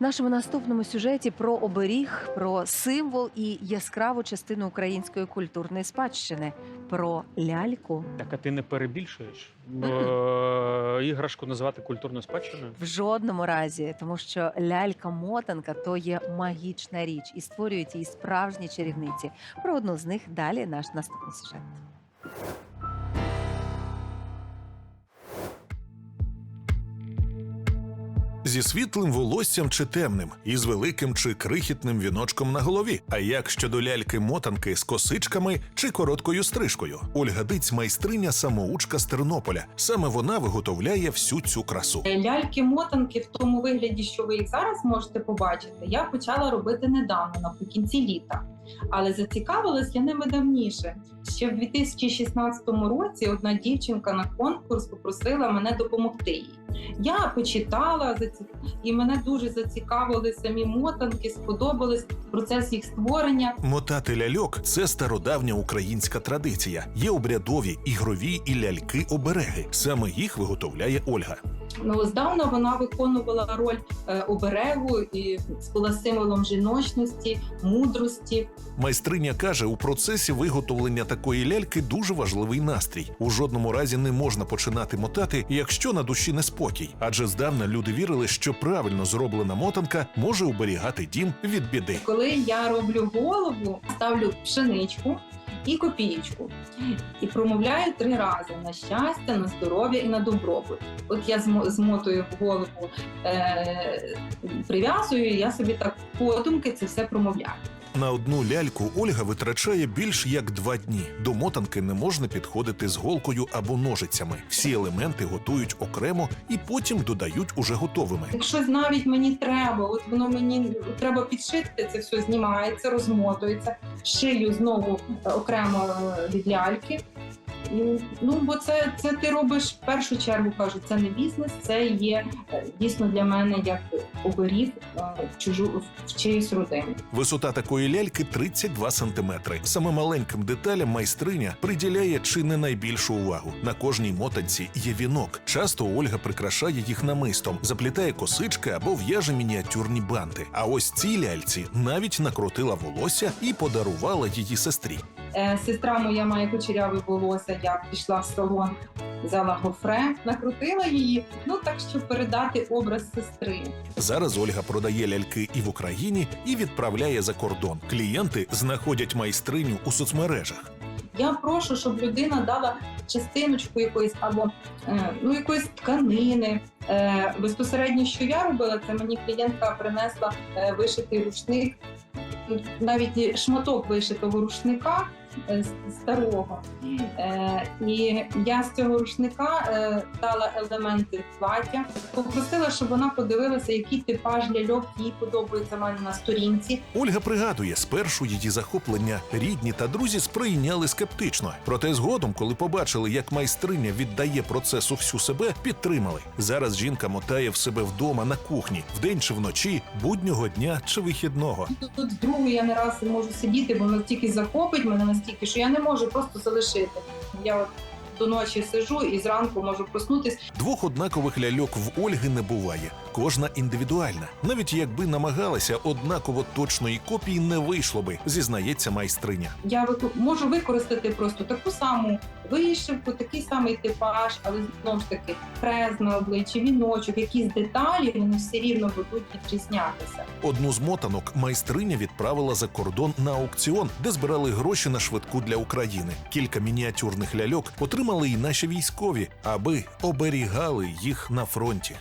Нашому наступному сюжеті про оберіг, про символ і яскраву частину української культурної спадщини, про ляльку. Так, а ти не перебільшуєш? Бо іграшку називати культурною спадщиною? В жодному разі, тому що лялька-мотанка то є магічна річ і створюють її справжні чарівниці. Про одну з них далі наш наступний сюжет. Зі світлим волоссям чи темним, із великим чи крихітним віночком на голові. А як щодо ляльки-мотанки з косичками чи короткою стрижкою? Ольга Диць майстриня самоучка з Тернополя. Саме вона виготовляє всю цю красу. Ляльки-мотанки в тому вигляді, що ви їх зараз можете побачити, я почала робити недавно, наприкінці літа. Але зацікавилась я ними давніше. Ще в 2016 році одна дівчинка на конкурс попросила мене допомогти їй. Я почитала і мене дуже зацікавили самі мотанки, сподобались процес їх створення. Мотати ляльок це стародавня українська традиція. Є обрядові, ігрові і ляльки-обереги. Саме їх виготовляє Ольга. Ну, здавна вона виконувала роль е, оберегу і була символом жіночності, мудрості. Майстриня каже, у процесі виготовлення такої ляльки дуже важливий настрій. У жодному разі не можна починати мотати, якщо на душі неспокій. Адже здавна люди вірили, що правильно зроблена мотанка може уберігати дім від біди. Коли я роблю голову, ставлю пшеничку і копієчку і промовляю три рази на щастя, на здоров'я і на добробут. От я змо- змотую в голову, е- прив'язую, і я собі так подумки це все промовляю. На одну ляльку Ольга витрачає більш як два дні. До мотанки не можна підходити з голкою або ножицями. Всі елементи готують окремо і потім додають уже готовими. Якщо навіть мені треба, от воно мені треба підшити, це все знімається, розмотується, шию знову е, окремо е, від ляльки. Ну, бо це, це ти робиш в першу чергу, кажу, це не бізнес, це є е, дійсно для мене як оберіг е, в чужу в чиїсь родині. Висота такої ляльки 32 сантиметри. Саме маленьким деталям майстриня приділяє чи не найбільшу увагу. На кожній мотанці є вінок. Часто Ольга прикрашає їх намистом, заплітає косички або в'яже мініатюрні банти. А ось цій ляльці навіть накрутила волосся і подарувала її сестрі. Е, Сестра моя має кучеряве волосся, я пішла в салон, взяла гофре, накрутила її, ну так щоб передати образ сестри. Зараз Ольга продає ляльки і в Україні, і відправляє за кордон. Клієнти знаходять майстриню у соцмережах. Я прошу, щоб людина дала частиночку якоїсь або е, ну якоїсь тканини. Е, безпосередньо, що я робила, це мені клієнтка принесла вишитий рушник, навіть шматок вишитого рушника старого. Е, і я з цього рушника е, дала елементи плаття, попросила, щоб вона подивилася, який типаж ляльок їй подобається мене на сторінці. Ольга пригадує, спершу її захоплення рідні та друзі сприйняли скептично. Проте згодом, коли побачили, як майстриня віддає процесу всю себе, підтримали. Зараз жінка мотає в себе вдома на кухні, вдень чи вночі, буднього дня чи вихідного. Тут, тут другу я не раз можу сидіти, бо воно тільки захопить мене настільки, що я не можу просто залишити. Я от до ночі сижу і зранку можу проснутись. Двох однакових ляльок в Ольги не буває. Кожна індивідуальна. Навіть якби намагалася однаково точної копії, не вийшло би, зізнається майстриня. Я вику- можу використати просто таку саму вишивку, такий самий типаж, але знову ж таки хрест на обличчі, віночок, якісь деталі, вони все рівно будуть відрізнятися. Одну з мотанок майстриня відправила за кордон на аукціон, де збирали гроші на швидку для України. Кілька мініатюрних ляльок отримали і наші військові, аби оберігали їх на фронті.